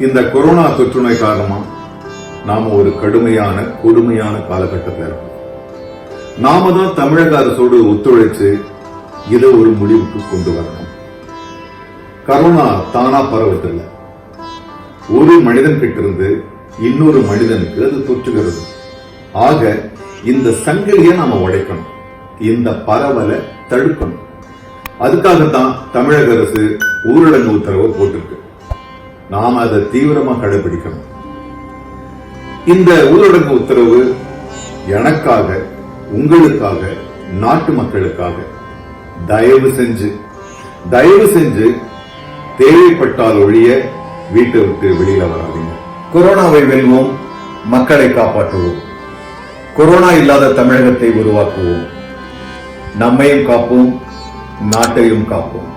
இந்த கொரோனா தொற்று நோய் காரணமா நாம ஒரு கடுமையான கொடுமையான காலகட்டத்தில் இருக்கோம். நாம தான் தமிழக அரசோடு ஒத்துழைச்சு இதை ஒரு முடிவுக்கு கொண்டு வரணும். கரோனா தானா பரவதில்லை. ஒரு மனிதன் கிட்ட இருந்து இன்னொரு மனிதனுக்கு அது தொற்றுகிறது. ஆக இந்த சங்கிலியை நாம உடைக்கணும். இந்த பரவலை தடுக்கணும். அதுக்காகத்தான் தமிழக அரசு ஊரடங்கு உத்தரவு போட்டிருக்கு. நாம் அதை தீவிரமாக கடைபிடிக்கணும். இந்த ஊரடங்கு உத்தரவு எனக்காக உங்களுக்காக நாட்டு மக்களுக்காக தயவு செஞ்சு தயவு செஞ்சு தேவைப்பட்டால் ஒழிய வீட்டை விட்டு வெளியில வராதீங்க. கொரோனாவை வெல்வோம் மக்களை காப்பாற்றுவோம். கொரோனா இல்லாத தமிழகத்தை உருவாக்குவோம். நம்மையும் காப்போம் நாட்டையும் காப்போம்.